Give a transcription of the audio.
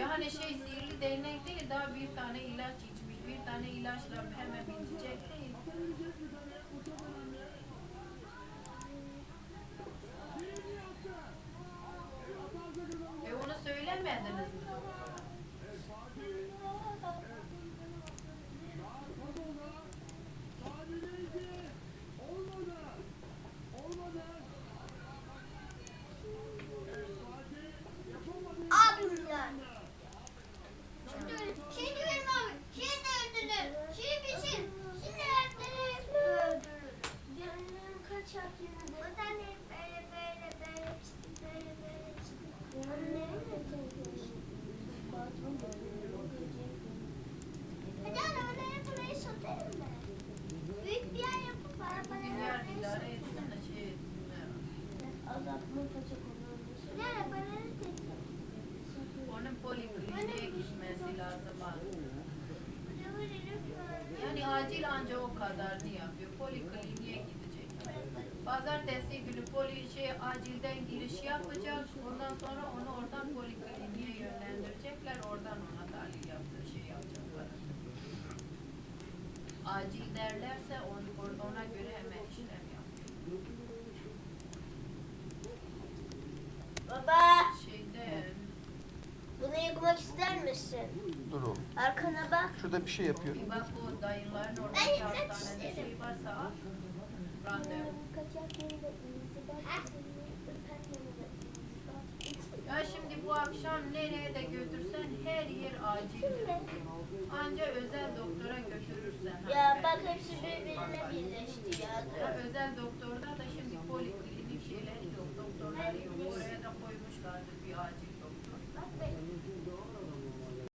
Yani şey sihirli değnek değil, daha bir tane ilaç içmiş. Bir tane ilaçla hemen bitecek değil. E onu söylemediniz mi? Yani acil anca o kadarını yapıyor. Polikliniğe gidecek. Pazartesi günü poli şey acilden giriş yapacak. Ondan sonra onu oradan polikliniğe yönlendirecekler. Oradan ona tahlil yaptığı şey yapacaklar. Acil derlerse onu, orada ona göre hemen işlem yapıyor. Baba, Şeyde bunu yıkmak ister misin? Dur oğlum. Arkana bak. Şurada bir şey yapıyor. bir bak o dayıların Ben oradaki yıkmak hastanede isterim. şey varsa al. Ya şimdi bu akşam nereye de götürsen her yer acil. Anca özel doktora götürürsen.